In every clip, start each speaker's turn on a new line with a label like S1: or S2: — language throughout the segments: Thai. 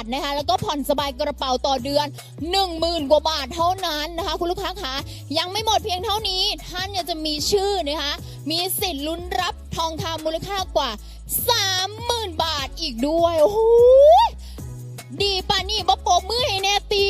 S1: ดนะคะแล้วก็ผ่อนสบายกระเป๋าต่อเดือน 10,000 กว่าบาทเท่านั้นนะคะ คุณลูกค้าคะยังไม่หมดเพียงเท่านี้ ท่านจะมีชื่อนะคะมีสิทธิ์ลุ้นรับทองคำมูลค่ากว่า 30,000 บาทอีกด้วยโอ้โห ดีป่ะนี่บ๊อบโปรบมือให้แน่ตี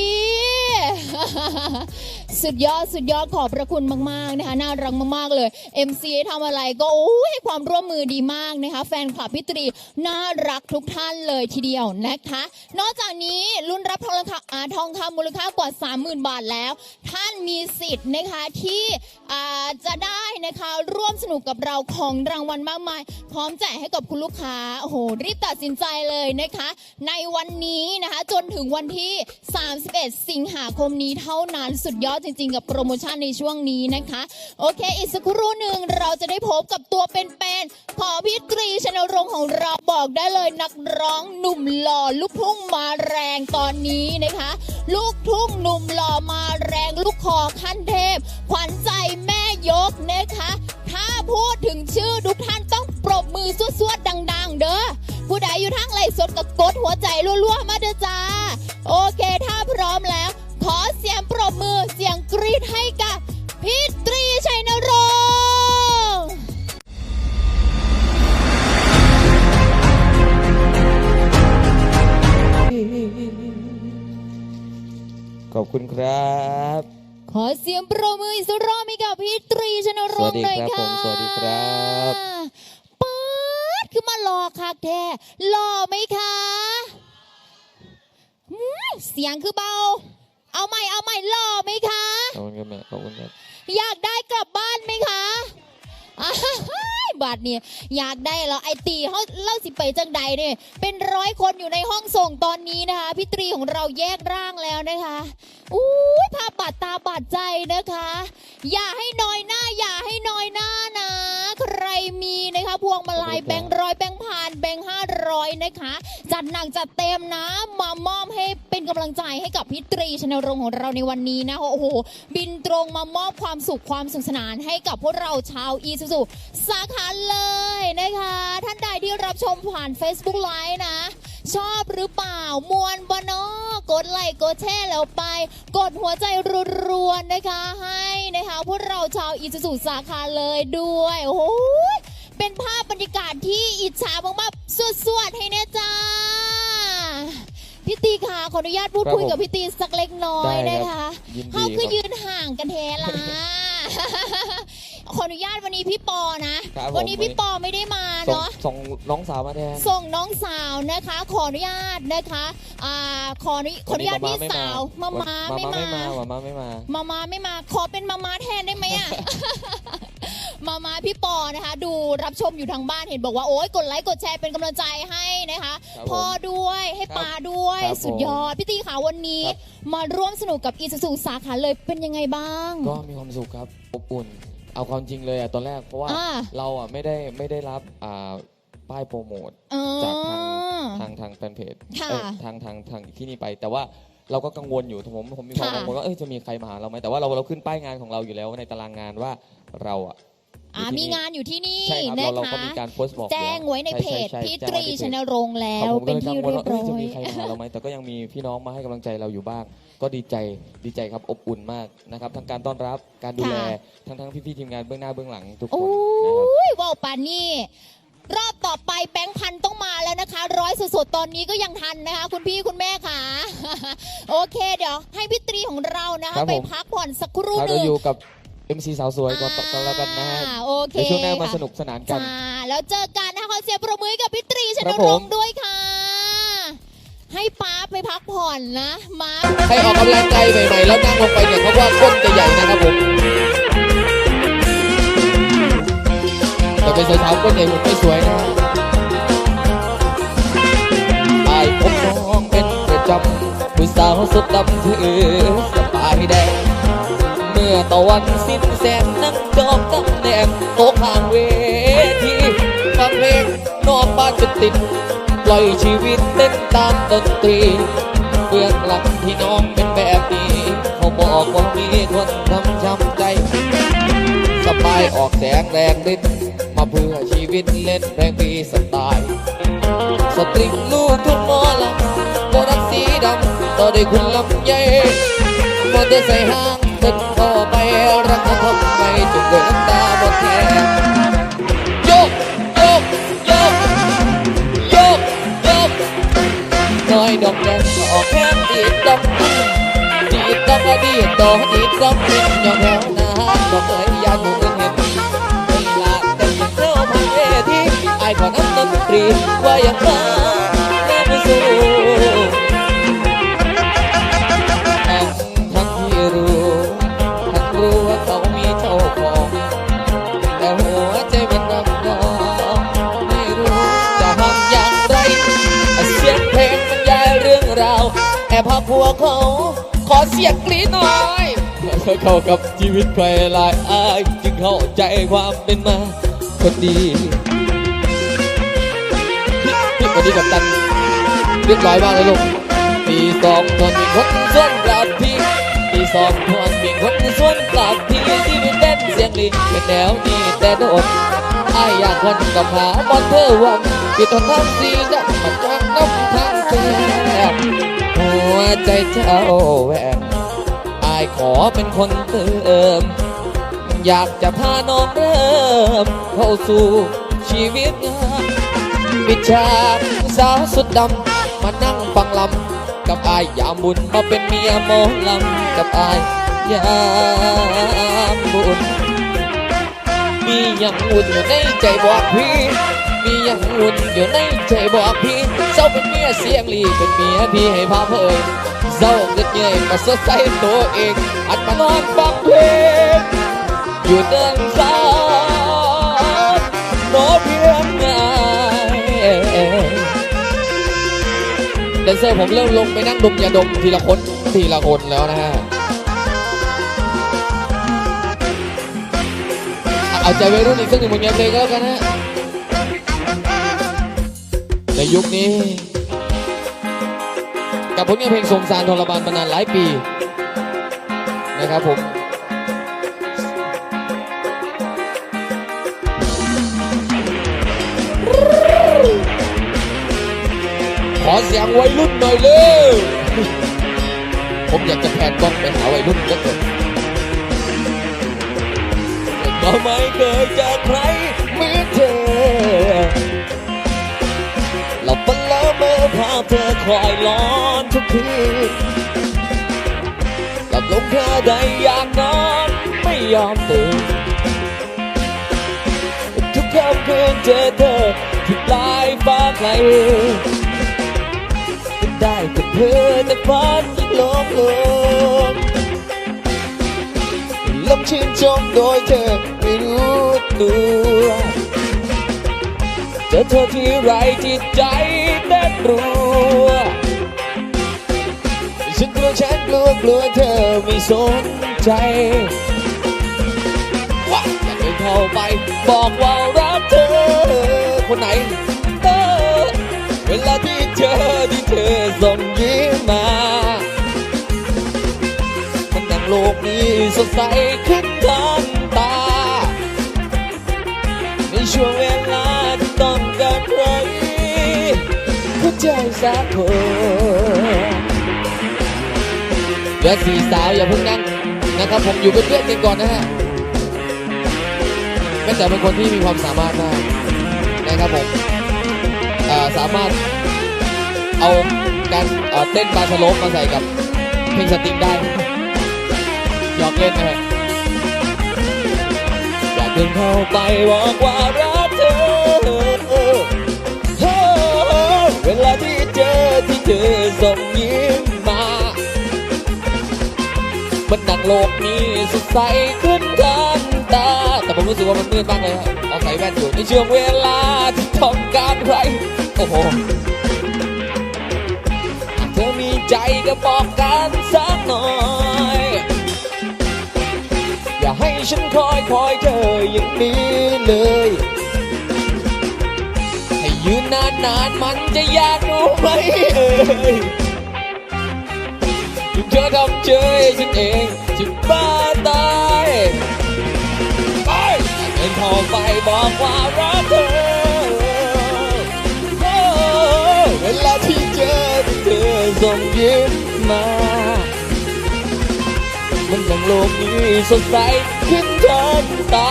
S1: สุดยอดสุดยอดขอบพระคุณมาก ๆ นะคะ น่ารักมาก ๆ เลย MC ทำอะไรก็โอ้ให้ความร่วมมือดีมากนะคะ แฟนคลับพี่ตรี น่ารักทุกท่านเลยทีเดียวนะคะ นอกจากนี้รุ่นรับทองคำทองคำมูลค่ากว่า 30,000 บาทแล้ว ท่านมีสิทธิ์นะคะที่จะได้นะคะร่วมสนุกกับเราของรางวัลมากมาย พร้อมแจกให้กับคุณลูกค้าโอ้โหรีบตัดสินใจเลยนะคะ ในวันนี้นะคะ จนถึงวันที่ 31 สิงหาคมนี้เท่านั้นสุดยอดจริง ๆ กับโปรโมชั่นในช่วงนี้นะคะ โอเค อีกสักครู่หนึ่งเราจะได้พบกับตัวเป็นๆขอพี่ตรีชนรงของเราบอกได้เลยนักร้องหนุ่มหล่อลูกทุ่งมาแรงตอนนี้นะคะ ลูกทุ่งหนุ่มหล่อมาแรงลูกคอขั้นเทพ ขวัญใจแม่ยกนะคะ ถ้าพูดถึงชื่อทุกท่านต้องปรบมือสวดๆดัง ๆ เด้อ ผู้ใดอยู่ทั้งไหลฟ์สดกับกดหัวใจรัวๆมาเด้อจ้า โอเคถ้าพร้อมแล้ว ขอเสียงปรบมือเสียงกรี๊ดให้กับพี่ตรีชัยนรงค์
S2: ขอบคุณครับ
S1: ขอเสียงปรบมืออีกสักรอบให้กับพี่ตรีชนรงค์หน่อย
S2: สวัสดีครับ
S1: ค่ะ
S2: ผมสวัสดีครับ
S1: ป๊าด คือมารอคักแท้หล่อไหมคะหืมเสียงคือเบา เอาใหม่เอาใหม่หล่อไหมคะ
S2: ขอบคุณครับแม่ขอบคุณครับ
S1: อยากได้กลับบ้านไหมคะอ้าย บาทเนี่ยอยากได้แล้วไอตีเขาเล่าสิไปจังใดเนี่ยเป็นร้อยคนอยู่ในห้องส่งตอนนี้นะคะพี่ตรีของเราแยกร่างแล้วนะคะอู้ยภาพบาดตาบาดใจนะคะ อย่าให้น้อยหน้า อย่าให้น้อยหน้านะ ใครมีนะคะพวงมาลัย
S2: ขอบคุณครับ
S1: แบงค์ร้อยแบงค์พันแบงค์ห้าร้อยนะคะ จัดหนักจัดเต็มนะ มามอบให้เป็นกำลังใจให้กับพี่ตรีชนรงค์ของเราในวันนี้นะโอ้โหบินตรงมามอบความสุขความสนุขสนานให้กับพวกเราชาวอีซูซูสาขาเลยนะคะ ท่านใดที่รับชมผ่าน Facebook Live นะ ชอบหรือเปล่ามวนบนอกดไลค์กดแชร์แล้วไป กดหัวใจรัวๆนะคะ ให้นะคะ พวกเราชาวอีซูซูสาขาเลยด้วย โอ้โหเป็นภาพบรรยากาศที่อิจฉามากๆสวดๆ ให้แน่จ้าพี่ตีค่ะขออนุญาตพูด
S2: ครับ
S1: คุย
S2: ผม
S1: กับพี่ตีสักเล็กน้อย
S2: ได้
S1: นะ
S2: ครั
S1: คะ
S2: บยินดี
S1: เขาคือ
S2: ครับ
S1: ยืนห่างกันแทละ ขออนุญาตวันนี้พี่ปอนะ
S2: ครับผม
S1: วันนี้พี่ปอไม่ได้มา
S2: ส่ง
S1: เนาะ
S2: ส่งน้องสาวมาแทน
S1: ส่งน้องสาวนะคะ ขออนุญาตนะคะอ่าขออนุขออนุญาตพี่สาวมามาไม่
S2: มา
S1: มา
S2: ไม่มา มามาไม่มา
S1: มามาไม่มาขอเป็นมามาแทนได้ไหมอะ มามาพี่ปอนะคะ ดูรับชมอยู่ทางบ้านเห็นบอกว่าโอ๊ยกดไลค์กดแชร์เป็นกำลังใจให้นะคะ
S2: ครับ
S1: พ่อด้วยให้
S2: ครับ
S1: ปาด้วย
S2: ครับผม
S1: สุดยอดพี่ตีค่ะวันนี้
S2: ครับ
S1: มาร่วมสนุกกับอีซูซูสาขาเลยเป็นยังไงบ้าง
S2: ก็มีความสุขครับอบอุ่น เอาความจริงเลยอะตอนแรกเพราะว่า
S1: อ่า
S2: เราอะไม่ได้ไม่ได้รับอ่าป้ายโปรโมท
S1: เออ
S2: จากทางทางทางแฟนเพจ
S1: ค่ะ
S2: เอ้ยทางทางทางที่นี่ไป แต่ว่าเราก็กังวลอยู่ผมผมมีความ
S1: ค่ะ
S2: กังวลว่าเอ้ยจะมีใครมาหาเราไหมแต่ว่าเราเราขึ้นป้ายงานของเราอยู่แล้วในตารางงานว่าเราอะ
S1: อ่า
S2: อยู่
S1: มี
S2: ที่
S1: งานอยู่ที่นี่
S2: ใช่ครับ
S1: นะ
S2: เราเราก็
S1: คะ
S2: มีการโพสต์บอก
S1: แจ้งไว้ใน
S2: ใช่
S1: เพจ
S2: ใช่
S1: พี่
S2: แจ้ง
S1: ตรี
S2: ไว้ในเพจ
S1: ชนรงค์แล้ว
S2: ผมก็
S1: เป็น
S2: เลยกั
S1: ที่
S2: งวล
S1: เรีย
S2: ว่า
S1: บ
S2: เอ้
S1: ร้
S2: ย
S1: อ
S2: จะมี
S1: ย
S2: ใครมาหาเราไหมแต่ก็ยังมีพี่น้องมาให้กำลังใจเราอยู่บ้าง ก็ดีใจดีใจครับอบอุ่นมากนะครับทั้งการต้อนรับการดูแล
S1: ค่ะ
S2: ทั้งทั้งพี่ๆทีมงานเบื้องหน้าเบื้องหลังทุกค
S1: โอ้
S2: นนะครับ
S1: ยว่าวปานนี่ รอบต่อไปแบงค์พันต้องมาแล้วนะคะ ร้อยสดๆตอนนี้ก็ยังทันนะคะ คุณพี่คุณแม่ค่ะ โอเคเดี๋ยว ให้พี่ตรีของเรานะ
S2: ครั
S1: คะ
S2: บ
S1: ไป
S2: ผม
S1: พักผ่อนสักครู่
S2: ครับ
S1: ห
S2: เรา
S1: นึ่ง
S2: อยู่กับ MC สาวสวยก่อนกันแล้วกันนะฮะ
S1: อ่าโอเค
S2: ในช่วงหน้ามา
S1: ค่ะ
S2: สนุกสนานกัน
S1: จ้าแล้วเจอกันนะคะขอเสียงประมือให้กับพี่ตรีช
S2: คนรับ
S1: ร
S2: ผ
S1: ง
S2: ม
S1: ค์ด้วยค่ะ ให้ป้าไปพักผ่อนนะมา
S2: ใครออกกำลังกายใหม่ๆแล้วนั่งลงไปเนี่ยเขาว่าก้นจะใหญ่นะครับผมแต่เป็นสาวๆก้นใหญ่ผมไม่สวยนะอายผมน้องเป็นประจำผู้สาวสุดดำถือสบายแดงเมื่อตะวันสิ้นแสงนั่งจอบตำแหน่งโต๊ะข้างเวทีฟังเพลงนอกบ้านจนติดปล่อยชีวิตเต้นตามดนตรีเบื้องหลังที่น้องเป็นแบบนี้เขาบอกว่ามีคนทำช้ำใจสบายออกแสงแรงฤทธิ์มาเพื่อชีวิตเล่นเพลงมีสไตล์สตริงลูกทุ่งมอลำโบรักได้คุณลำใหญ่มอเตอร์ไซค์ห้าง เดินเข้าไปรักเธอทำไมจนเกิดน้ำตาหมดแทนโยกโยกโยกโยกโยกน้อยดอกแดงออกแค่ดีดดอกดีดดอกดีดดอกดีดดอกเป็นยองแถวน้าบอกเคยยานหมู่อื่นเห็นเวลาเต้นเที่ยวพันเวทีไอ้ขอน้ำดนตรีว่าอย่างไร ขาขอเสียงกรี๊ดหน่อยเข้ากับชีวิตใครหลายอายจึงเข้าใจความเป็นมาคนดีพี่คนนี้กับตันเรียบร้อยมากเลยลูกตีสองทนมีคนส่วนกลับพี่ตีสองทวนมีคนส่วนกลับพี่ที่เป็นเต้นเสียงดีเป็นแนวนี้แต่โดดอายอยากคนกับหาบอลเธอวังปิดทองคำสีดำมันจากน้ำทางแก้ม หัวใจเจ้าแหวนอายขอเป็นคนเติม อยากจะพาน้องเริ่มเข้าสู่ชีวิตงามปิดฉากสาวสุดดำ มานั่งฟังลำ กับอายยามบุญมาเป็นเมียหมอลำ กับอายยามบุญมีอย่างอุ่นอยู่ในใจบอกพี่ มีย่างอุ่นอยู่ในใจบอกพี่เจ้าเป็นเมียเสียงลีเป็นเมียพี่ให้พาเพยเจ้าเกิดเงยมาสดใสตัวเองอัดมานอนฟังเพลงอยู่เดินสายโน้เพียงไงแดนเซอร์ผมเริ่มลงไปนั่งดมยาดมทีละคนทีละคนแล้วนะฮะเอาใจวัยรุ่นอีกสักหนึ่งผลงานเพลงก็แล้วกันนะ ในยุคนี้ กับผลงานเพลงสมสารทรมานมานานหลายปีนะครับผมขอเสียงวัยรุ่นหน่อยเลยผมอยากจะแพนกล้องไปหาวัยรุ่นก็เกิดก็ไม่เคยเจอใคร เธอคอยร้อนทุกคืนหลับลงแค่ใดอยากนอนไม่ยอมตื่นทุกค่ำคืนเจอเธอที่ปลายฟ้าไกลได้แต่เพื่อแต่ฝันยิ่งหลงลงลมชื่นชมโดยเธอไม่รู้ตัวเจอเธอที่ไรจิตใจ เต้นรัว ฉันกลัวฉันกลัวกลัวเธอไม่สนใจว่าอยากเดินเข้าไปบอกว่ารักเธอ คนไหนเออเวลาที่เจอที่เธอส่งยิ้มมามันดังโลกนี้สดใสขึ้นทันตาในช่วงเวลา หัวใจสักคนเดี๋ยวสี่สาวอย่าเพิ่งนั่งนะครับผมอยู่เป็นเพื่อนกันก่อนนะฮะแม่แต่เป็นคนที่มีความสามารถมากนะครับผมสามารถเอาการเต้นบาสโลปมาใส่กับเพลงสตริงได้หยอกเล่นนะครับอยากเดินเข้าไปบอกว่ารัก มันดังโลกนี้สดใสขึ้นทันตา แต่ผมรู้สึกว่ามันมืดมากเลยครับเอาใส่แว่นอยู่ในช่วงเวลาที่ต้องการใครโอ้โหเธอมีใจก็บอกกันสักหน่อย อย่าให้ฉันคอยคอยเธออย่างนี้เลยให้ยืนนานนานๆมันจะยากรู้ไหมเอ่ย ที่เธอทำเฉยฉันเองจะบ้าตายไปเดินเข้าไปบอกว่ารักเธอเวลาที่เจอเธอส่งยิ้มมา มันยังโลกนี้สดใสขึ้นทันตา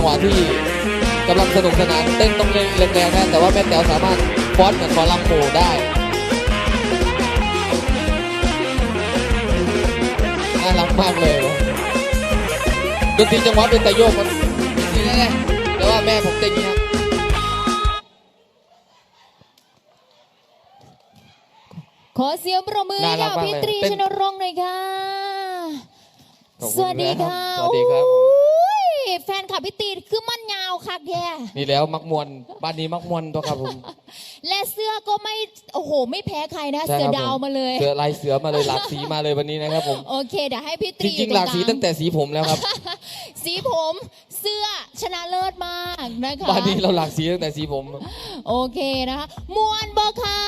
S2: จังหวะที่กำลังสนุกสนานเต้นต้องเล่นแรงๆนะแต่ว่าแม่แต๋วสามารถฟ้อนเหมือนคอลัมโปได้น่ารักมากเลยวะดนตรีจังหวะเป็นแต่โยกมันนี่ไงแต่ว่าแม่ผมเต้นอย่างนี้ครับ
S1: ขอเสียงประมือ
S2: น่ารั
S1: ค่ะ
S2: กมาก
S1: พี่
S2: เลย
S1: ตรี
S2: เต้น
S1: ชนรงค์หน่อยค่ะ
S2: ขอบคุณ
S1: สวัสดีค่ะ
S2: ครับสวัสดีครับ
S1: โอ้ย แฟนคลับพี่ตรีคือมันยาวคักแท้
S2: นี่แล้วมักมวนบ้านนี้มักมวนตัวครับผม
S1: และเสื้อก็ไม่โอ้โห ไม่แพ้ใครนะ
S2: ใช่
S1: เสือ
S2: ครับ
S1: ดาว
S2: ผ
S1: มาเลย
S2: เสือลายเสือมาเลยหลากสีมาเลยวันนี้นะครับผม
S1: โอเคเดี๋ยวให้พี่ต
S2: จ
S1: รี
S2: ริงๆ หลากสี
S1: ตร
S2: ตั้งแต่สีผมแล้วครับ
S1: สีผมเสื้อชนะเลิศมากนะคะ
S2: บ้านนี้เราหลากสีตั้งแต่สีผม
S1: โอเคนะคะมวนบอค่ะ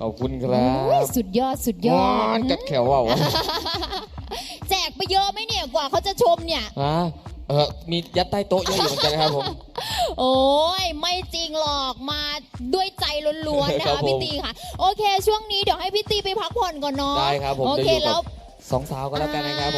S2: ขอบคุณครั
S1: โอ้ย
S2: บ
S1: สุดยอดสุดยอ
S2: ม้ว
S1: ด
S2: นกัดแขวว่าวะ
S1: แจกไป เยอะไหมเนี่ยกว่าเขาจะชมเนี่ย
S2: ฮะเออมียัดใต้โต๊ะเยอะอยู่เหมือนกันนะครับผม
S1: โอ้ยไม่จริงหรอกมาด้วยใจล้วนๆนะ
S2: ครั
S1: คะ
S2: บผม
S1: พี่ตีค่ะ โอเค ช่วงนี้เดี๋ยวให้พี่ตีไปพักผ่อนก่อนเนาะ
S2: ได้ครับผม
S1: โอ
S2: จะ
S1: เค
S2: อยู่
S1: แล้
S2: กั
S1: ว
S2: บสองสาวก็แล้วกันนะครับผม